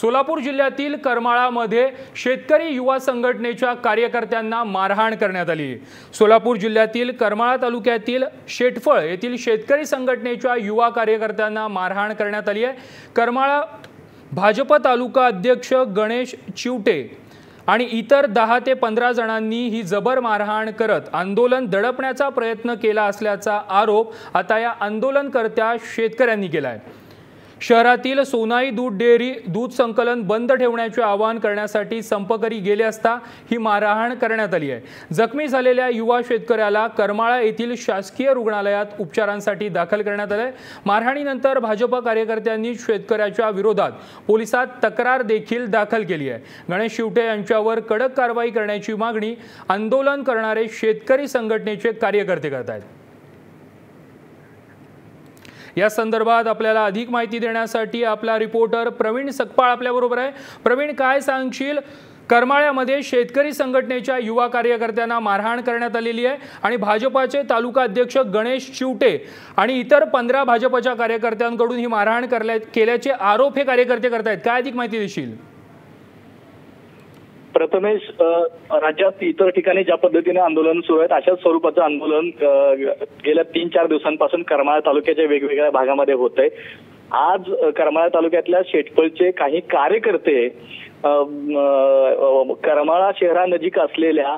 सोलापूर जिल्ह्यातील करमाळामध्ये शेतकरी युवा संघटनेच्या कार्यकर्त्यांना मारहाण करण्यात आली. सोलापूर जिल्ह्यातील करमाळा तालुक्यातील शेटफळ येथील शेतकरी संघटनेच्या युवा कार्यकर्त्यांना मारहाण करण्यात आली आहे. करमाळा भाजप तालुका अध्यक्ष गणेश चिवटे आणि इतर दहा ते पंधरा जणांनी ही जबर मारहाण करत आंदोलन दडपण्याचा प्रयत्न केला असल्याचा आरोप आता या आंदोलनकर्त्या शेतकऱ्यांनी केला आहे शहरातील सोनाई दूध डेअरी दूध संकलन बंद ठेवण्याचे आवाहन करण्यासाठी संपकरी गेले असता ही मारहाण करण्यात आली आहे. जखमी झालेल्या युवा शेतकऱ्याला करमाळा येथील शासकीय रुग्णालयात उपचारांसाठी दाखल करण्यात आलंय. मारहाणीनंतर भाजप कार्यकर्त्यांनी शेतकऱ्याच्या विरोधात पोलिसात तक्रार देखील दाखल केली आहे. गणेश शिवटे यांच्यावर कडक कारवाई करण्याची मागणी आंदोलन करणारे शेतकरी संघटनेचे कार्यकर्ते करत आहेत या संदर्भात आपल्याला अधिक माहिती देण्यासाठी आपला रिपोर्टर प्रवीण सकपाळ आपल्याबरोबर आहे. प्रवीण काय सांगशील? करमाळ्यामध्ये शेतकरी संघटनेच्या युवा कार्यकर्त्यांना मारहाण करण्यात आलेली आहे आणि भाजपाचे तालुका अध्यक्ष गणेश चिवटे आणि इतर पंधरा भाजपच्या कार्यकर्त्यांकडून ही मारहाण करल्या केल्याचे आरोप हे कार्यकर्ते करतायत. काय अधिक माहिती देशील? प्रथमेश राज्यात इतर ठिकाणी ज्या पद्धतीने आंदोलन सुरू आहेत अशाच स्वरूपाचं आंदोलन गेल्या तीन चार दिवसांपासून करमाळा तालुक्याच्या वेगवेगळ्या भागामध्ये होत आहे आज करमाळा तालुक्यातल्या शेटपळचे काही कार्यकर्ते करमाळा शहरानजीक असलेल्या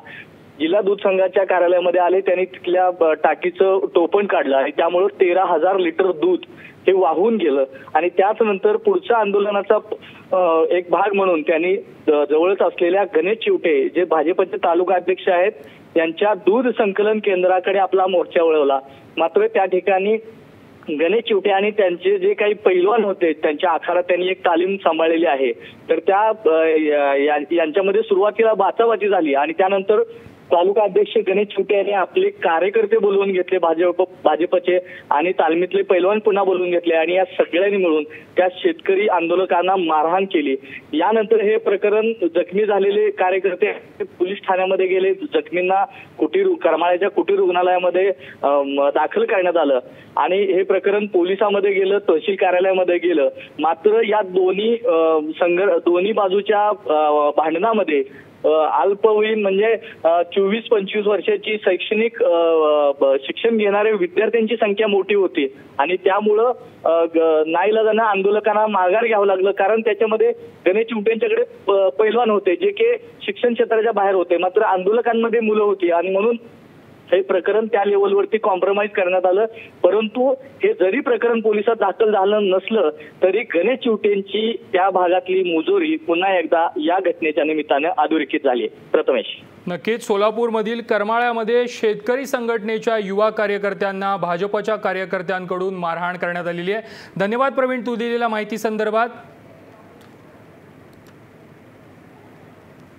जिल्हा दूध संघाच्या कार्यालयामध्ये आले त्यांनी तिथल्या टाकीचं टोपण काढलं आणि त्यामुळं तेरा हजार लिटर दूध हे वाहून गेलं. आणि त्याच नंतर पुढच्या आंदोलनाचा एक भाग म्हणून त्यांनी जवळच असलेल्या गणेश चिवटे जे भाजपचे तालुका अध्यक्ष आहेत त्यांच्या दूध संकलन केंद्राकडे आपला मोर्चा वळवला. मात्र त्या ठिकाणी गणेश चिवटे आणि त्यांचे जे काही पैलवान होते त्यांच्या आखारात त्यांनी एक तालीम सांभाळलेली आहे. तर त्या यांच्यामध्ये सुरुवातीला बाचाबाची झाली आणि त्यानंतर तालुका अध्यक्ष गणेश छोटे यांनी आपले कार्यकर्ते बोलवून घेतले भाजप भाजपचे आणि तालमीतले पैलवान पुन्हा बोलवून घेतले आणि या सगळ्यांनी मिळून त्या शेतकरी आंदोलकांना मारहाण केली. यानंतर हे प्रकरण जखमी झालेले कार्यकर्ते पोलीस ठाण्यामध्ये गेले. जखमींना कुटीर करमाळ्याच्या कुटीर रुग्णालयामध्ये दाखल करण्यात आलं. आणि हे प्रकरण पोलिसामध्ये गेलं तहसील कार्यालयामध्ये गेलं. मात्र या दोन्ही संघ दोन्ही बाजूच्या भांडणामध्ये अल्पवयीन म्हणजे चोवीस पंचवीस वर्षाची शैक्षणिक शिक्षण घेणाऱ्या विद्यार्थ्यांची संख्या मोठी होती. आणि त्यामुळं नाईलाजांना आंदोलकांना माघार घ्यावं लागलं. कारण त्याच्यामध्ये गणेश चिमट्यांच्याकडे पैलवान होते जे की शिक्षण क्षेत्राच्या बाहेर होते. मात्र आंदोलकांमध्ये मुलं होती. आणि म्हणून हे प्रकरण त्या लेवलवरती कॉम्प्रोमाइज करण्यात आलं. परंतु हे जरी प्रकरण पोलिसात दाखल झालं नसलं तरी गणेश चिवटेंची त्या भागातली मुजोरी पुन्हा एकदा या घटनेच्या निमित्तानं अधोरेखित झाली प्रथमेश. नक्कीच सोलापूरमधील करमाळ्यामध्ये शेतकरी संघटनेच्या युवा कार्यकर्त्यांना भाजपच्या कार्यकर्त्यांकडून मारहाण करण्यात आलेली आहे. धन्यवाद प्रवीण तू दिलेल्या माहिती संदर्भात.